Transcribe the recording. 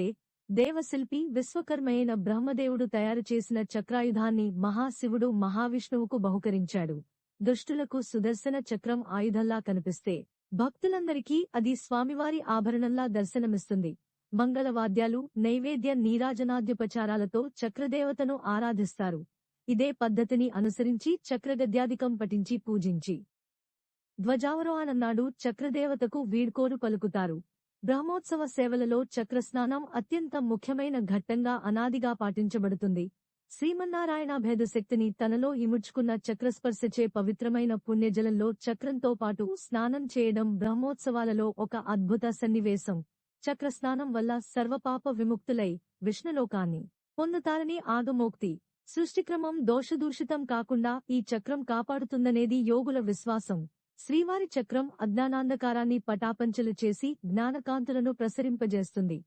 ఏమిటంటే దేవశిల్పి విశ్వకర్మయైన బ్రహ్మదేవుడు తయారు చేసిన చక్రాయుధాన్ని మహాశివుడు మహావిష్ణువుకు బహుకరించాడు. దుష్టులకు సుదర్శన చక్రం ఆయుధంలా కనిపిస్తే భక్తులందరికీ అది స్వామివారి ఆభరణంలా దర్శనమిస్తుంది. మంగళవాద్యాలు నైవేద్య నీరాజనాద్యుపచారాలతో చక్రదేవతను ఆరాధిస్తారు. ఇదే పద్ధతిని అనుసరించి చక్రగద్యాధికం పఠించి పూజించి. ధ్వజావరోహణన్నాడు చక్రదేవతకు వీడ్కోలు పలుకుతారు. బ్రహ్మోత్సవ సేవలలో చక్రస్నానం అత్యంత ముఖ్యమైన ఘట్టంగా అనాదిగా పాటించబడుతుంది. శ్రీమన్నారాయణ భేదశక్తిని తనలో ఇముడ్చుకున్న చక్రస్పర్శచే పవిత్రమైన పుణ్యజలంలో చక్రంతో పాటు స్నానం చేయడం బ్రహ్మోత్సవాలలో ఒక అద్భుత సన్నివేశం. చక్రస్నానం వల్ల సర్వపాప విముక్తులై విష్ణులోకాన్ని పొందుతారని ఆగమోక్తి. సృష్టిక్రమం దోషదూషితం కాకుండా ఈ చక్రం కాపాడుతుందనేది యోగుల విశ్వాసం. శ్రీవారి చక్రం అజ్ఞానాంధకారాన్ని పటాపంచలు చేసి జ్ఞానకాంతులను ప్రసరింపజేస్తుంది.